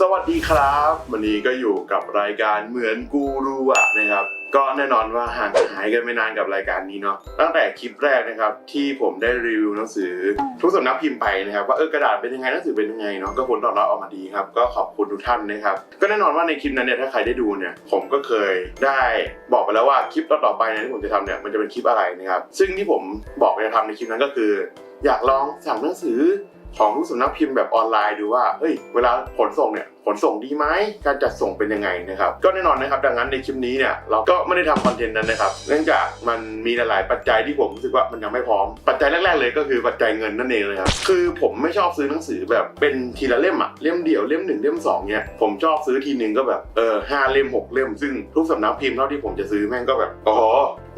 สวัสดีครับ วันนี้ก็อยู่กับรายการเหมือนกูรูอะนะครับ ก็แน่นอนว่าห่างหายกันไม่นานกับรายการนี้เนาะตั้งแต่คลิปแรกนะครับ ที่ผมได้รีวิวหนังสือ ทุกสำนักพิมพ์ไปนะครับ ว่าเออกระดาษเป็นยังไงหนังสือเป็นยังไงเนาะก็ผลตอบรับออกมาดีครับ ก็ขอบคุณทุกท่านนะครับ ก็แน่นอนว่าในคลิปนั้นเนี่ยถ้าใครได้ดูเนี่ย ผมก็เคยได้บอกไปแล้วว่าคลิปต่อๆไปเนี่ยที่ผมจะทำเนี่ยมันจะเป็นคลิปอะไรนะครับซึ่งที่ผมบอกจะทำในคลิปนั้นก็คือ อยากลองสั่งหนังสือ ของทุกสุนักพิมพ์แบบออนไลน์ดูว่าเฮ้ยเวลาขนส่งเนี่ย ขนส่งดีไหมการจัดส่งเป็นยังไงนะครับก็แน่นอนนะครับดังนั้นในคลิปนี้เนี่ยเราก็ไม่ได้ทำคอนเทนต์นั้นนะครับเนื่องจากมันมีหลายๆปัจจัยที่ผมรู้สึกว่ามันยังไม่พร้อม ปัจจัยแรก ๆ เลยก็คือปัจจัยเงินนั่นเองเลยครับคือผมไม่ชอบซื้อหนังสือแบบเป็นทีละเล่มอะเล่มเดียวเล่มหนึ่งเล่มสองเนี่ยผมชอบซื้อทีหนึ่งก็แบบเออห้าเล่มหกเล่ม ซึ่งทุกสำนักพิมพ์เท่าที่ผมจะซื้อแม่งก็แบบอ้โห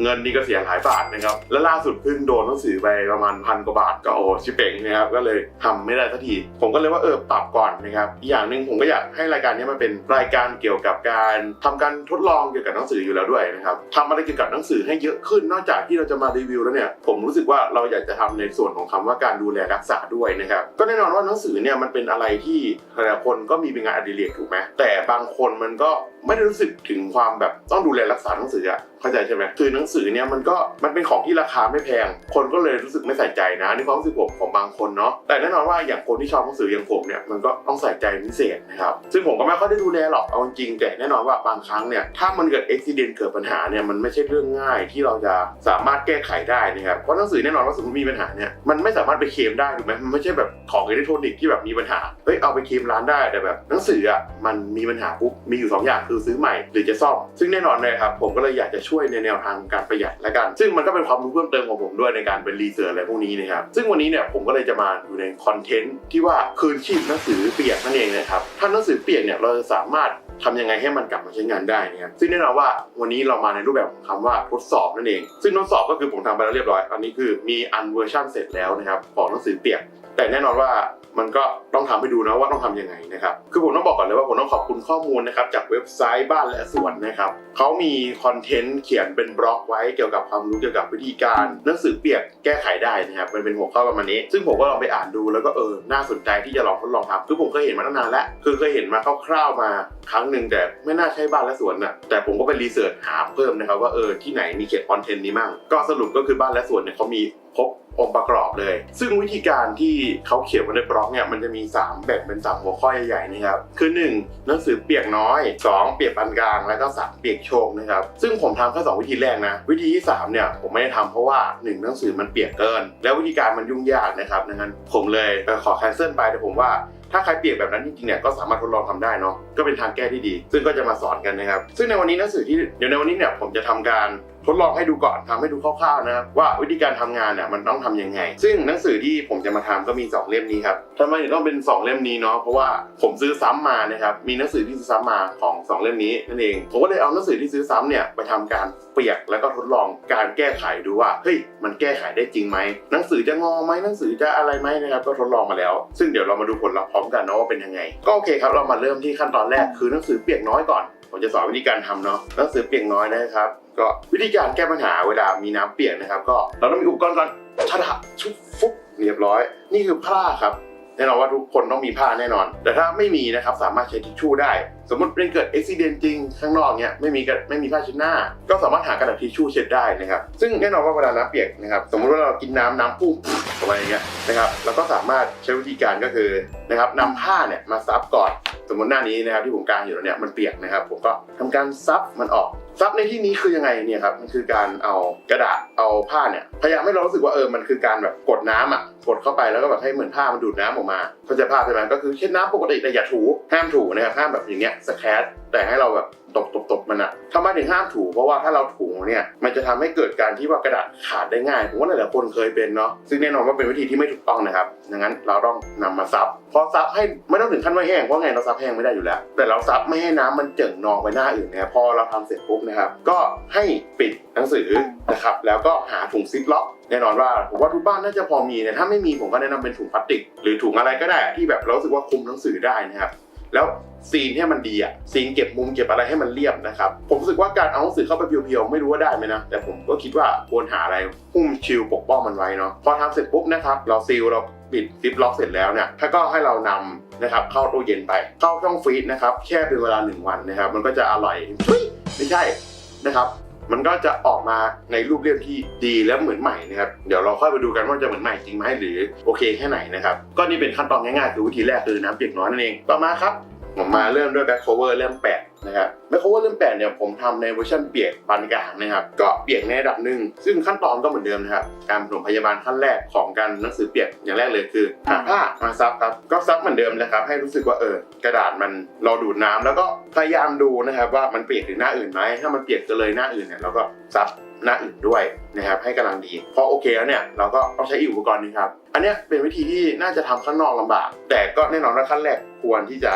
เงินนี่ก็เสียหายบาทนะครับและล่าสุดเพิ่งโดนหนังสือไปประมาณพันกว่าบาทก็โอ้ชิเป่งนะครับก็เลยทำไม่ได้สักทีผมก็เลยว่าเออปรับก่อนนะครับอีกอย่างหนึ่งผมก็อยากให้รายการนี้มันเป็นรายการเกี่ยวกับการทำการทดลองเกี่ยวกับหนังสืออยู่แล้วด้วยนะครับทำอะไรเกี่ยวกับหนังสือให้เยอะขึ้นนอกจากที่เราจะมารีวิวแล้วเนี่ยผมรู้สึกว่าเราอยากจะทำในส่วนของคำว่าการดูแลรักษาด้วยนะครับก็แน่นอนว่าหนังสือเนี่ยมันเป็นอะไรที่หลายคนก็มีเป็นงานอดิเรกถูกไหมแต่บางคนมันก็ไม่ได้รู้สึกถึงความแบบต้องดูแลรักษาหนังสืออะเข้าใจใช่ไหมคือหนังสือเนี่ยมันก็มันเป็นของที่ราคาไม่แพง คนก็เลยรู้สึกไม่ใส่ใจนะนี่ความรู้สึกผมของบางคนเนาะแต่แน่นอนว่าอย่างคนที่ชอบหนังสืออย่างผมเนี่ยมันก็ต้องใส่ใจพิเศษนะครับซึ่งผมก็ไม่ค่อยได้ดูแลหรอกเอาจริงแต่แน่นอนว่าบางครั้งเนี่ยถ้ามันเกิดอุบิเหตุเกิดปัญหาเนี่ยมันไม่ใช่เรื่องง่ายที่เราจะสามารถแก้ไขได้นะครับเพราะหนังสือแน่นอนว่าสมมติมีปัญหาเนี่ยมันไม่สามารถไปเคลมได้ถูกไหมมันไม่ใช่แบบของอิเล็กทรอนิกส์ที่แบบมีปัญหาเฮ้ยเอาไปเคลมร้านได้แต่แบบหนังสืออะมันมีปัญหาปุ๊บมีอยู่สองอย่างคือซื้อใหม่หรือจะซ่อม ซึ่งแน่นอนเลยครับผมก็เลยอยากจะช่วยในแนวทางการประหยัดละกัน ซึ่งมันก็เป็นความรู้เพิ่มเติมของผมด้วยในการเป็นรีเสิร์ชอะไรพวกนี้นะครับซึ่งวันนี้เนี่ยผมก็เลยจะมาอยู่ในคอนเทนต์ที่ว่าคืนชีพหนังสือเปียกนั่นเองนะครับถ้าหนังสือเปียกเนี่ยเราจะสามารถทำยังไงให้มันกลับมาใช้งานได้นะครับซึ่งแน่นอนว่าวันนี้เรามาในรูปแบบของคำว่าทดสอบนั่นเอง ซึ่งทดสอบก็คือผมทำไปแล้วเรียบร้อย อันนี้คือมีอันเวอร์ชันเสร็จแล้วนะครับของหนังสือเปียก แต่แน่นอนว่า มันก็ต้องทำให้ดูนะว่าต้องทำยังไงนะครับ คือผมต้องบอกก่อนเลยว่าผมต้องขอบคุณข้อมูลนะครับจากเว็บไซต์บ้านและสวนนะครับเขามีคอนเทนต์เขียนเป็นบล็อกไว้เกี่ยวกับความรู้เกี่ยวกับวิธีการหนังสือเปียกแก้ไขได้นะครับมันเป็นหัวข้อประมาณนี้ ซึ่งผมก็ลองไปอ่านดูแล้วก็เออน่าสนใจที่จะลองทดลองทำคือผมเคยเห็นมาตั้งนานแล้วคือเคยเห็นมาคร่าวๆมาครั้งหนึ่งแต่ไม่น่าใช่บ้านและสวนน่ะแต่ผมก็ไปรีเสิร์ชหาเพิ่มนะครับว่าเออที่ไหนมีเขียนคอนเทนต์นี้มั่งก็สรุปก็คือบ้านและสวนเนี่ยเขามีครบ องค์ประกอบเลย ซึ่งวิธีการที่เขาเขียนไว้ในบล็อกเนี่ยมันจะมี 3 แบ่งเป็น3หัวข้อใหญ่ๆนะครับคือ 1 หนังสือเปียกน้อย 2 เปียกปานกลาง แล้วก็3เปียกโชกนะครับซึ่งผมทำแค่สองวิธีแรกนะ วิธีที่3เนี่ยผมไม่ได้ทำเพราะว่า 1 หนังสือมันเปียกเกิน แล้ววิธีการมันยุ่งยากนะครับดังนั้นผมเลยขอแคนเซิลไปแต่ผมว่าถ้าใครเปียกแบบนั้นจริงๆเนี่ยก็สามารถทดลองทำได้เนาะก็เป็นทางแก้ที่ดี ซึ่งก็จะมาสอนกันนะครับ ซึ่งในวันนี้หนังสือที่เดี๋ยวในวันนี้เนี่ยผมจะทำการทดลองให้ดูก่อนทำให้ดูคร่าวๆนะครับว่าวิธีการทำงานเนี่ยมันต้องทำยังไง ซึ่งหนังสือที่ผมจะมาทำก็มี 2 เล่มนี้ครับทำไมถึงต้องเป็น 2 เล่มนี้เนาะเพราะว่าผมซื้อซ้ำมานะครับมีหนังสือที่ซื้อซ้ำมาของ 2 เล่มนี้นั่นเองผมก็เลยเอาหนังสือที่ซื้อซ้ำเนี่ยไปทำการเปียกแล้วก็ทดลองการแก้ไขดูว่าเฮ้ยมันแก้ไขได้จริงไหมหนังสือจะงอไหมหนังสือจะอะไรไหมนะครับก็ทดลองมาแล้ว ซึ่งเดี๋ยวเรามาดูผลลัพธ์พร้อมกันนะว่าเป็นยังไง ก็โอเคครับเรามาเริ่มที่ขั้นตอนแรกคือหนังสือเปียกน้อยก่อน ผมจะสอนวิธีการทำเนาะหนังสือเปียกน้อยนะครับ ก็วิธีการแก้ปัญหาเวลามีน้ำเปียกนะครับ ก็เราต้องมีอุปกรณ์ก่อนชะดะชุบฟุบเรียบร้อย นี่คือผ้าครับ แน่นอนว่าทุกคนต้องมีผ้าแน่นอน แต่ถ้าไม่มีนะครับสามารถใช้ทิชชู่ได้ สมมติเป็นเกิดอุบิเหตุจริงข้างนอกเนี้ยไม่มีกไม่มีผ้าเช็ดหน้า ก็สามารถหากระดาษทิชชู่เช็ดได้นะครับ ซึ่งแน่นอนว่าเวลาน้ำเปียกนะครับ สมมติว่าเรากินน้ำน้ำพุ่งออกมาอย่างเงี้ยนะครับเราก็สามารถใช้วิธีการก็คือนะครับนำผ้าเนี่ยมาซับก่อนสมมติหน้านี้นะครับที่ผมกางอยู่แล้วเนี่ยมันเปียกนะครับ ผมก็ทำการซับมันออกซับในที่นี้คือยังไงเนี่ยครับมันคือการเอากระดาษเอาผ้าเนี่ยพยายามให้เรารู้สึกว่าเออมันคือการแบบกดน้ำอะกดเข้าไปแล้วก็แบบให้เหมือนผ้ามันดูดน้ำออกมาเข้าใจภาพใช่ไหมก็คือเช็ดน้ำปกติแต่อย่าถูห้ามถูนะครับห้ามแบบอย่างเงี้ยสแครตแต่ให้เราแบบตบตบตบมันอะทำไมถึงห้ามถู เพราะว่าถ้าเราถูเนี่ยมันจะทำให้เกิดการที่ว่ากระดาษขาดได้ง่ายผมว่าหลายๆคนเคยเป็นเนาะซึ่งแน่นอนว่าเป็นวิธีที่ไม่ถูกต้องนะครับดังนั้นเราต้องนำมาซับพอซับให้ไม่ต้องถึงขั้นว่าแห้งเพราะไงเราซับแห้งไม่ได้อยู่แล้ว แต่เราซับไม่ให้น้ำมันเจิ่งนองไปหน้าอื่นนะพอเราทำเสร็จปุ๊บนะครับก็ให้ปิดหนังสือนะครับแล้วก็หาถุงซิปล็อก แน่นอนว่าผมว่าทุกบ้านน่าจะพอมีเนี่ยถ้าไม่มีผมก็แนะนำเป็นถุงพลาสติก หรือถุงอะไรก็ได้ที่แบบเราสึกว่าคุมหนังสือได้นะครับแล้วซีนให้มันดีอะซีนเก็บมุมเก็บอะไรให้มันเรียบนะครับผมรู้สึกว่าการเอาหนังสือเข้าไปเพียวๆไม่รู้ว่าได้ไหมนะแต่ผมก็คิดว่าควรหาอะไรหุ้มชิลปกป้องมันไว้เนาะพอทำเสร็จปุ๊บนะครับเราซีลเราปิดซิปล็อกเสร็จแล้วเนี่ยถ้าก็ให้เรานำนะครับเข้าตู้เย็นไป เข้าช่องฟรีซนะครับแช่เป็นเวลาหนึ่งวันนะครับ มันก็จะอร่อยทุยไม่ใช่นะครับ มันก็จะออกมาในรูปเรียบที่ดีและเหมือนใหม่นะครับเดี๋ยวเราค่อยไปดูกันว่าจะเหมือนใหม่จริงไหมหรือโอเคแค่ไหนนะครับก็นี่เป็นขั้นตอนง่ายๆคือวิธีแรกคือน้ำเปียกน้อยนั่นเองต่อมาครับ ผมมาเริ่มด้วยแบ็คโคเวอร์เริ่มแปดนะครับแบ็คโคเวอร์เริ่มแปดเนี่ยผมทำในเวอร์ชันเปียกปานกลางนะครับก็เปียกในระดับหนึ่งซึ่งขั้นตอนก็เหมือนเดิมนะครับการปฐมพยาบาลขั้นแรกของการหนังสือเปียกอย่างแรกเลยคือหาผ้ามาซับครับก็ซับเหมือนเดิมนะครับให้รู้สึกว่าเออกระดาษมันเราดูดน้ำแล้วก็พยายามดูนะครับว่ามันเปียกถึงหน้าอื่นไหมถ้ามันเปียกกินเลยหน้าอื่นเนี่ยเราก็ซับหน้าอื่นด้วยนะครับให้กำลังดีพอโอเคแล้วเนี่ยเราก็ต้องใช้อุปกรณ์นึงครับอันนี้เป็นวิธีที่น่าจะทำข้างนอกลำบาก แต่ก็แน่นอนว่าขั้นแรกควรที่จะ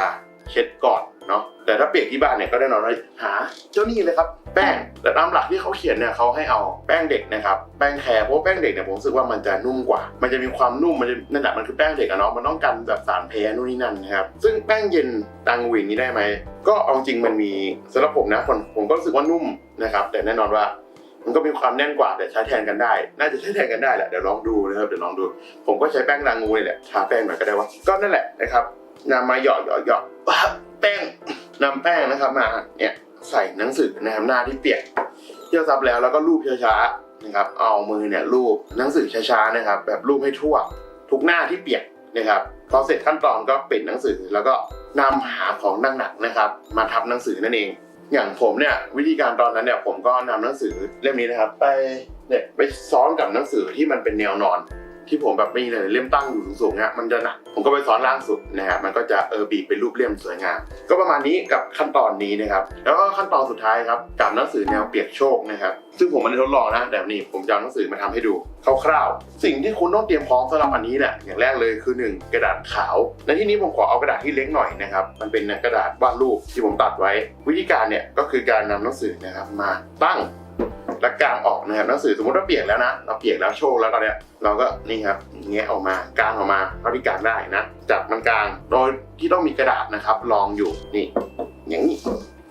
เช็ดก่อนเนาะแต่ถ้าเปียกที่บ้านเนี่ยก็แน่นอนว่าหาเจ้านี่เลยครับ แป้งแต่ตามหลักที่เขาเขียนเนี่ยเขาให้เอาแป้งเด็กนะครับแป้งแคร์เพราะแป้งเด็กเนี่ยผมรู้สึกว่ามันจะนุ่มกว่า มันจะมีความนุ่มมันจะนั่นแหละมันคือแป้งเด็กอะเนาะมันต้องกันแบบสารแพ้นู่นนี่นั่นนะครับซึ่งแป้งเย็นตังหวินนี้ได้ไหมก็เอาจริงมันมีสำหรับผมนะผมผมก็รู้สึกว่านุ่มนะครับแต่แน่นอนว่ามันก็มีความแน่นกว่าแต่ใช้แทนกันได้ น่าจะใช้แทนกันได้แหละเดี๋ยวลองดูนะครับเดี๋ยวลองดู ผมก็ใช้แป้งรางงูนี่แหละทาแป้งหน่อยก็ได้วะก็นั่นแหละนะครับ นำมาหยอดหยอดหยอดแป้งนำแป้งนะครับมาเนี่ยใส่หนังสือนะครับหน้าที่เปียกเที่ยวซับแล้วแล้วก็ลูบช้าๆนะครับ เอามือเนี่ยลูบหนังสือช้าๆนะครับ แบบลูบให้ทั่ว ทุกหน้าที่เปียกนะครับพอเสร็จขั้นตอนก็ปิดหนังสือแล้วก็นำหาของหนักๆนะครับ มาทับหนังสือนั่นเอง อย่างผมเนี่ยวิธีการตอนนั้นเนี่ยผมก็นำหนังสือเล่มนี้นะครับ ไปเนี่ยไปซ้อนกับหนังสือที่มันเป็นแนวนอน ที่ผมแบบไม่มีเลยเล่มตั้งอยู่สูงๆเนี่ยมันจะหนักผมก็ไปซ้อนล่างสุดนะครับมันก็จะเออบีบเป็นรูปเล่มสวยงามก็ประมาณนี้กับขั้นตอนนี้นะครับแล้วก็ขั้นตอนสุดท้ายครับกับหนังสือแนวเปียกโชคนะครับซึ่งผมไมันทดลองนะแบบนี้ผมจะเอาหนังสือมาทำให้ดูคร่าวๆสิ่งที่คุณต้องเตรียมพร้อมสำหรับอันนี้เนี่ยอย่างแรกเลยคือหนึ่งกระดาษขาวในที่นี้ผมขอเอากระดาษที่เล็กหน่อยนะครับมันเป็นกระดาษวาดรูปที่ผมตัดไว้ วิธีการเนี่ยก็คือการนำหนังสือนะครับมาตั้ง และกางออกนะครับหนังสือสมมติว่าเปียกแล้วนะ เราเปียกแล้วโชว์แล้วตอนเนี้ยเราก็นี่ครับแงะออกมากางออกมาเท่าที่กางได้นะจับมันกางโดยที่ต้องมีกระดาษนะครับรองอยู่นี่อย่างนี้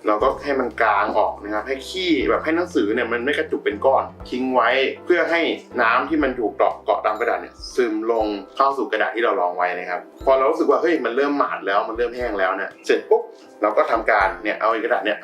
เราก็ให้มันกางออกนะครับให้ขี้แบบให้หนังสือเนี่ยมันไม่กระจุกเป็นก้อน ทิ้งไว้เพื่อให้น้ำที่มันถูกเกาะเกาะตามกระดาษเนี่ยซึมลงเข้าสู่กระดาษที่เรารองไว้นะครับ พอเรารู้สึกว่าเฮ้ยมันเริ่มหมาดแล้วมันเริ่มแห้งแล้วเนี่ยเสร็จปุ๊บเราก็ทำการเนี่ยเอากระดาษเนี่ย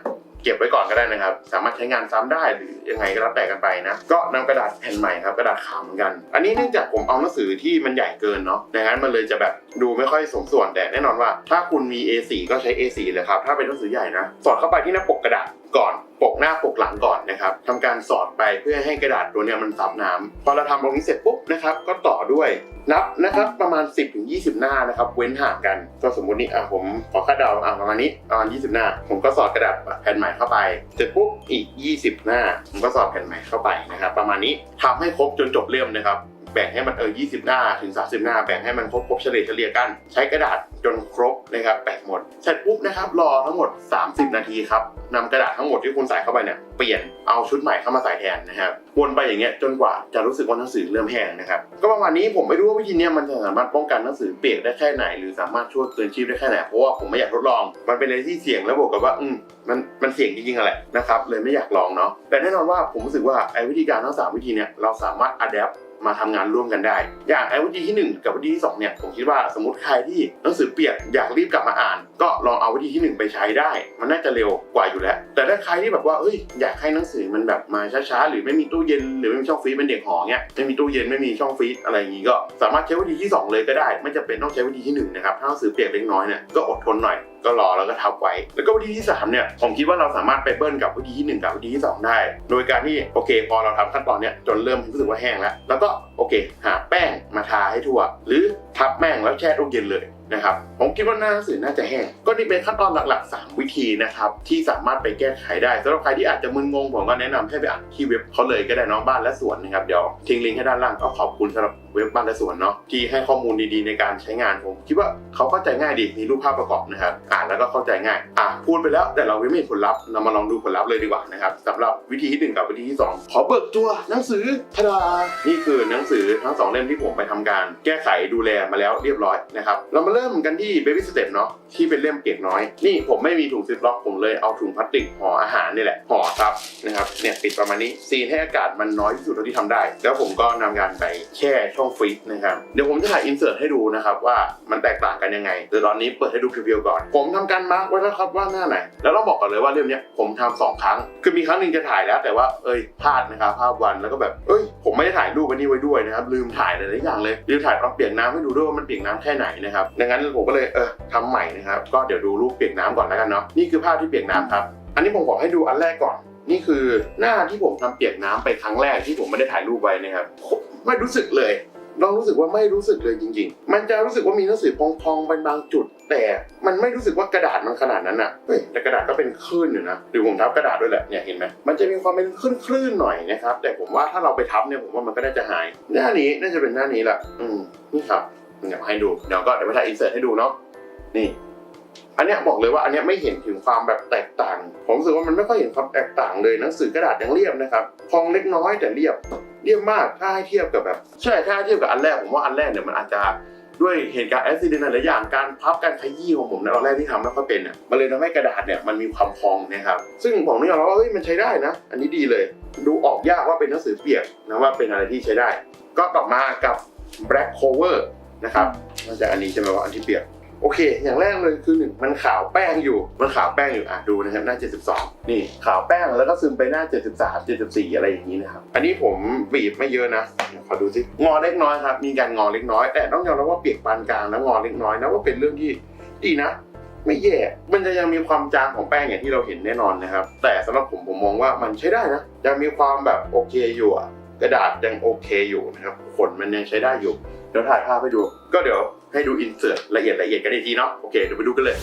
ก็บไว้ก่อนก็ได้นะครับ สามารถใช้งานซ้ำได้หรือยังไงก็แล้วแต่กันไปนะ ก็นำกระดาษแผ่นใหม่ครับกระดาษขาวเหมือนกัน อันนี้เนื่องจากผมเอาหนังสือที่มันใหญ่เกินเนาะดังนั้นมันเลยจะแบบดูไม่ค่อยสมส่วนแต่แน่นอนว่า ถ้าคุณมี A4 ก็ใช้ A4 เลยครับถ้าเป็นหนังสือใหญ่นะสอดเข้าไปที่หน้าปกกระดาษก่อนปกหน้าปกหลังก่อนนะครับทำการสอดไปเพื่อให้กระดาษตัวนี้มันซับน้ำพอเราทำตรงนี้เสร็จปุ๊บนะครับก็ต่อด้วยนับนะครับประมาณ 10-20 หน้านะครับเว้นห่างกัน ก็สมมุตินี่อะผมขอคาดเดาอะประมาณนี้ประมาณ20 หน้า ผมก็สอดกระดาษแผ่นใหม่เข้าไปเสร็จปุ๊บอีก 20 หน้า ผมก็สอดแผ่นใหม่เข้าไปนะครับประมาณนี้ทำให้ครบจนจบเล่มนะครับ แบ่งให้มันเออ20 หน้าถึง 30 หน้า แบ่งให้มันครบครบเฉลี่ยเฉลี่ยกัน ใช้กระดาษจนครบนะครับแปะหมดเสร็จปุ๊บนะครับรอทั้งหมด 30 นาทีครับนำกระดาษทั้งหมดที่คุณใส่เข้าไปเนี่ยเปลี่ยนเอาชุดใหม่เข้ามาใส่แทนนะครับวนไปอย่างเงี้ยจนกว่าจะรู้สึกว่าหนังสือเริ่มแห้งนะครับก็ประมาณนี้ผมไม่รู้ว่าวิธีเนี้ยมันจะสามารถป้องกันหนังสือเปียกได้แค่ไหน หรือสามารถช่วยเตือนชีพได้แค่ไหนเพราะว่าผมไม่อยากทดลอง มันเป็นอะไรที่เสี่ยงแล้วบวกกับว่าอืมมันมันเสี่ยงจริงๆอะแหละนะครับเลยไม่อยากลองเนาะแต่แน่นอนว่าผมรู้สึกว่าไอ้วิธีการทั้งสามวิธีเนี้ยเราสามารถอัดแอป มาทำงานร่วมกันได้ อย่างไอ้วิธีที่ 1 กับวิธีที่2เนี่ยผมคิดว่าสมมติใครที่หนังสือเปียกอยากรีบกลับมาอ่าน ก็ลองเอาวิธีที่ 1 ไปใช้ได้ มันน่าจะเร็วกว่าอยู่แล้ว แต่ถ้าใครที่แบบว่าเอ้ยอยากให้หนังสือมันแบบมาช้าๆหรือไม่มีตู้เย็นหรือไม่มีช่องฟรีซเป็นเด็กหอเงี้ยไม่มีตู้เย็นไม่มีช่องฟรีซอะไรอย่างงี้ก็สามารถใช้วิธีที่ 2 เลยก็ได้ ไม่จำเป็นต้องใช้วิธีที่1นะครับถ้าหนังสือเปียกเล็กน้อยเนี่ยก็อดทนหน่อยก็รอแล้วก็ทับไว้ แล้วก็วิธีที่3เนี่ยผมคิดว่าเราสามารถไปเบิ้ลกับวิธีที่ 1 กับวิธีที่ 2 ได้ โดยการที่โอเค พอเราทำขั้นตอนเนี่ยจนเริ่มรู้สึกว่าแห้งแล้ว แล้วก็โอเค หาแป้งมาทาให้ทั่ว หรือทับแป้งแล้วแช่ตู้เย็นเลย นะครับผมคิดว่าหน้าหนังสือน่าจะแห้งก็นี่เป็นขั้นตอนหลักๆ 3 วิธีนะครับที่สามารถไปแก้ไขได้สำหรับใครที่อาจจะมึนงงผมก็แนะนำให้ไปอ่านที่เว็บเขาเลยก็ได้น้องบ้านและสวนนะครับเดี๋ยวทิ้งลิงก์ให้ด้านล่างก็ขอบคุณสำหรับเว็บบ้านและสวนเนาะที่ให้ข้อมูลดีๆในการใช้งานผมคิดว่าเขาเข้าใจง่ายดีมีรูปภาพประกอบนะครับอ่านแล้วก็เข้าใจง่ายอะพูดไปแล้วแต่เราไม่เห็นผลลัพธ์เรามาลองดูผลลัพธ์เลยดีกว่านะครับสำหรับวิธีที่หนึ่งกับวิธีที่สองขอเบิกตัวหนังสือทดานี่คือหนังสือทั้งสองเล่มที่ผมไปทำการ แก้ไขดูแลมาแล้วเรียบร้อยนะครับเรามาเริ่มเริ่มกันที่ Baby Step เนาะที่เป็นเล่มเปียกน้อย นี่ผมไม่มีถุงซิปล็อกผมเลยเอาถุงพลาสติกห่ออาหารนี่แหละห่อครับนะครับเนี่ยปิดประมาณนี้ซีนให้อากาศมันน้อยที่สุดเท่าที่ทำได้ แล้วผมก็นำงานไปแช่ช่องฟรีซนะครับเดี๋ยวผมจะถ่ายอินเสิร์ตให้ดูนะครับว่ามันแตกต่างกันยังไงแต่ตอนนี้เปิดให้ดูพรีวิวก่อน ผมทำการมาร์กไว้แล้วครับว่าหน้าไหนแล้วต้องบอกก่อนเลยว่าเรื่องเนี้ยผมทำสองครั้ง คือมีครั้งหนึ่งจะถ่ายแล้ว แต่ว่าเอ้ยพลาดนะครับภาพวันแล้วก็แบบเอ้ยผมไม่ได้ถ่ายรูปอันนี้ไว้ด้วยนะครับลืมถ่ายหลายๆอย่างเลยลืมถ่ายตอนเปียกน้ำให้ดูด้วยว่ามันเปียกน้ำแค่ไหนนะครับงนั้นผมก็เลยเออทำใหม่นะครับ ก็เดี๋ยวดูรูปเปียกน้ำก่อนแล้วกันเนาะนี่คือภาพที่เปียกน้ำครับ อันนี้ผมขอให้ดูอันแรกก่อน นี่คือหน้าที่ผมทำเปียกน้ำไปครั้งแรกที่ผมไม่ได้ถ่ายรูปไว้นะครับไม่รู้สึกเลยลองรู้สึกว่าไม่รู้สึกเลยจริง ๆ มันจะรู้สึกว่ามีหนังสือพองๆเป็นบางจุด แต่มันไม่รู้สึกว่ากระดาษมันขนาดนั้นอะเฮ้ยแต่กระดาษก็เป็นคลื่นอยู่นะหรือผมทับกระดาษด้วยแหละเนี่ยเห็นไหมมันจะมีความเป็นคลื่นคลื่นๆหน่อยนะครับแต่ผมว่าถ้าเราไปทับเนี่ยผมว่ามันก็น่าจะหาย หน้านี้น่าจะเป็นหน้านี้แหละอืมนี่ครับ เดี๋ยวให้ดูเดี๋ยวก็เดี๋ยวไปถ่ายอินเสิร์ตให้ดูเนาะนี่ อันเนี้ยบอกเลยว่าอันเนี้ยไม่เห็นถึงความแบบแตกต่าง ผมรู้สึกว่ามันไม่ค่อยเห็นความแตกต่างเลยหนังสือกระดาษยังเรียบนะครับพองเล็กน้อยแต่เรียบเรียบมากถ้าให้เทียบกับแบบใช่ถ้าให้เทียบกับอันแรกผมว่าอันแรกเนี่ยมันอาจจะด้วยเหตุการณ์อุบิเหตุหลายอย่างการพับการขยี้ของผมในตอนแรกที่ทำไม่ค่อยเป็นอะมันเลยทำให้กระดาษเนี่ยมันมีความพองนะครับซึ่งผมนี่ยอมรับว่าเฮ้ยมันใช้ได้นะ อันนี้ดีเลย ดูออกยากว่าเป็นหนังสือเปียกนะว่าเป็นอะไรที่ใช้ได้ ก็ต่อมากับ black cover นะครับน่าจะอันนี้ใช่ไหมว่าอันที่เปียกโอเค อย่างแรกเลยคือหนึ่งมันขาวแป้งอยู่ มันขาวแป้งอยู่อะดูนะครับหน้า 72 นี่ขาวแป้งแล้วก็ซึมไปหน้า 73 74 อะไรอย่างนี้นะครับ อันนี้ผมบีบไม่เยอะนะขอดูสิงอเล็กน้อยครับ มีการงอเล็กน้อย แต่ต้องยอมรับว่าเปียกปานกลางแล้วงอเล็กน้อยนะว่าเป็นเรื่องที่ดีนะ ไม่แย่ มันจะยังมีความจางของแป้งอย่างที่เราเห็นแน่นอนนะครับ แต่สำหรับผมผมมองว่ามันใช้ได้นะยังมีความแบบโอเคอยู่กระดาษยังโอเคอยู่นะครับขนมันยังใช้ได้อยู่ เดี๋ยวถ่ายภาพให้ดู ก็เดี๋ยวให้ดูอินเสิร์ตละเอียดละเอียดกันอีกทีเนาะ โอเค เดี๋ยวไปดูกันเลย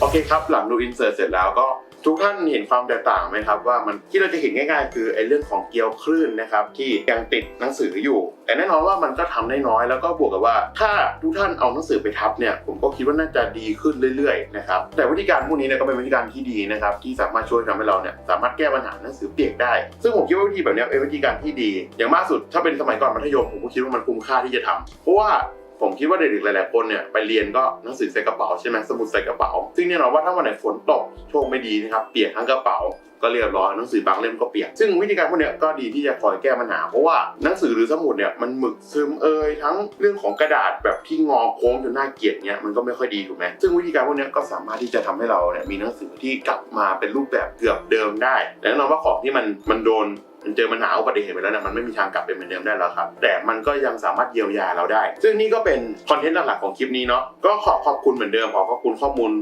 โอเคครับ หลังดูอินเสิร์ตเสร็จแล้วก็ ทุกท่านเห็นความแตกต่างไหมครับว่ามันที่เราจะเห็นง่ายๆ คือไอ้เรื่องของเกลียวคลื่นนะครับที่ยังติดหนังสืออยู่ แต่แน่นอนว่ามันก็ทำได้น้อยแล้วก็บวกกับว่า ถ้าทุกท่านเอาหนังสือไปทับเนี่ยผมก็คิดว่าน่าจะดีขึ้นเรื่อยๆนะครับแต่วิธีการพวกนี้เนี่ยก็เป็นวิธีการที่ดีนะครับที่สามารถช่วยทำให้เราเนี่ยสามารถแก้ปัญหาหนังสือเปียกได้ ซึ่งผมคิดว่าวิธีแบบนี้เป็นวิธีการที่ดี อย่างมากสุดถ้าเป็นสมัยก่อนมัธยมผมก็คิดว่ามันคุ้มค่าที่จะทำเพราะว่า ผมคิดว่าเด็กๆหลายๆคนเนี่ยไปเรียนก็หนังสือใส่กระเป๋าใช่ไหมสมุดใส่กระเป๋า ซึ่งแน่นอนว่าถ้าวันไหนฝนตกโชคไม่ดีนะครับเปียกทั้งกระเป๋าก็เรียบร้อยหนังสือบางเล่มก็เปียก ซึ่งวิธีการพวกเนี้ยก็ดีที่จะคอยแก้ปัญหา เพราะว่าหนังสือหรือสมุดเนี่ยมันหมึกซึมเอยทั้งเรื่องของกระดาษแบบที่งอโค้งจนน่าเกลียดเนี่ยมันก็ไม่ค่อยดีถูกไหมซึ่งวิธีการพวกเนี้ยก็สามารถที่จะทำให้เราเนี่ยมีหนังสือที่กลับมาเป็นรูปแบบเกือบเดิมได้ และแน่นอนว่าของที่มันมันโดน มันเจอปัญหาอุบัติเหตุไปแล้วเนี่ยมันไม่มีทางกลับเป็นเหมือนเดิมได้แล้วครับ แต่มันก็ยังสามารถเยียวยาเราได้ ซึ่งนี่ก็เป็นคอนเทนต์หลักๆของคลิปนี้เนาะก็ขอขอบคุณเหมือนเดิมขอขอบคุณข้อมูล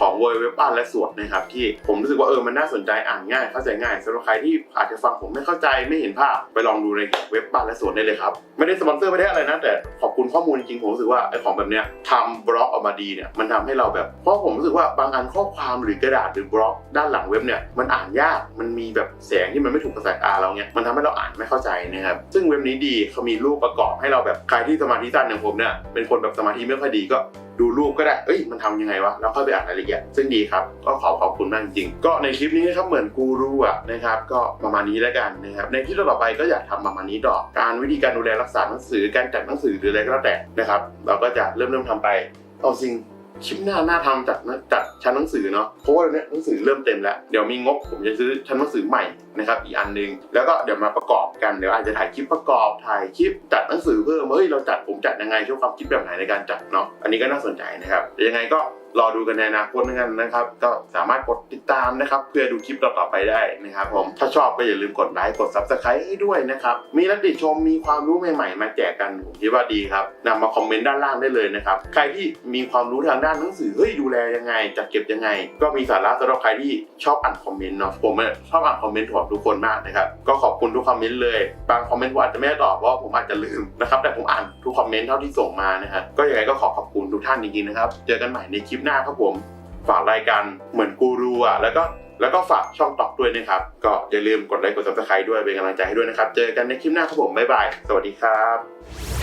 ของเว็บบ้านและสวดนะครับ ที่ผมรู้สึกว่าเออมันน่าสนใจอ่านง่ายเข้าใจง่ายสำหรับใครที่อาจจะฟังผมไม่เข้าใจไม่เห็นภาพไปลองดูในเว็บบ้านและสวดได้เลยครับ ไม่ได้สปอนเซอร์ไม่ได้อะไรนะแต่ขอบคุณข้อมูลจริงผมรู้สึกว่าไอ้ของแบบเนี้ยทำบล็อกออกมาดีเนี่ยมันทำให้เราแบบ เพราะผมรู้สึกว่าบางอันข้อความหรือกระดาษหรือบล็อกด้านหลังเว็บเนี่ยมันอ่านยากมันมีแบบแสงที่มันไม่ถูกกับสตาเราเนี่ยมันทำให้เราอ่านไม่เข้าใจนะครับซึ่งเว็บนี้ดีเขามีรูปประกอบให้เราแบบใครที่สมาธิสั้นอย่างผมเนี่ยเป็นคนแบบสมาธิไม่ค่อยดีก็ดูรูปก็ได้ เอ้ย มันทำยังไงวะ แล้วค่อยไปอ่านรายละเอียด ซึ่งดีครับ ก็ขอขอบคุณมากจริง ก็ในคลิปนี้นะครับ เหมือนกูรูอะนะครับ ก็ประมาณนี้แล้วกันนะครับ ในคลิปต่อไปก็อยากทำประมาณนี้ต่อก การวิธีการดูแลรักษาหนังสือ การจัดหนังสือหรืออะไรก็แล้วแต่นะครับ เราก็จะเริ่มเริ่มทำไป เอาจริงคลิปหน้าหน้าทำจากจัดชั้นหนังสือเนาะ เพราะว่าเนี้ยหนังสือเริ่มเต็มแล้ว เดี๋ยวมีงบผมจะซื้อชั้นหนังสือใหม่ นะครับอีกอันหนึ่งแล้วก็เดี๋ยวมาประกอบกันเดี๋ยวอาจจะถ่ายคลิปประกอบถ่ายคลิปจัดหนังสือเพิ่มเฮ้ยเราจัดผมจัดยังไงช่วยความคิดแบบไหนในการจัดเนาะอันนี้ก็น่าสนใจนะครับยังไงก็รอดูกันในอนาคตนกันนะครับ ก็สามารถกดติดตามนะครับ เพื่อดูคลิปต่อๆไปได้นะครับผมถ้าชอบก็อย่าลืมกดไลค์กด subscribe ให้ด้วยนะครับ มีนักติชมมีความรู้ใหม่ๆ มาแจกกันผมคิดว่าดีครับนำมาคอมเมนต์ด้านล่างได้เลยนะครับ ใครที่มีความรู้ทางด้านหนังสือเฮ้ยดูแลยังไงจัดเก็บยังไง ก็มีสาระสำหรับใครที่ชอบอ่านคอมเมนต์เนาะผมชอบอ่านคอมเมนต์ของทุกคนมากนะครับ ก็ขอบคุณทุกคอมเมนต์เลย บางคอมเมนต์ผมอาจจะไม่ได้ตอบเพราะผมอาจจะลืมนะครับ แต่ผมอ่านทุกคอมเมนต์เท่าที่ส่งมานะครับก็ยังไงก็ขอขอบคุณทุกท่านจริงๆนะครับ เจอกันใหม่ในคลิปหน้าครับผม ฝากรายการเหมือนกูรูอะ แล้วก็แล้วก็ฝากช่องตอกด้วยนะครับ ก็อย่าลืมกดไลค์กดซับสไครต์ด้วยเป็นกำลังใจให้ด้วยนะครับ เจอกันในคลิปหน้าครับผมบ๊ายบาย สวัสดีครับ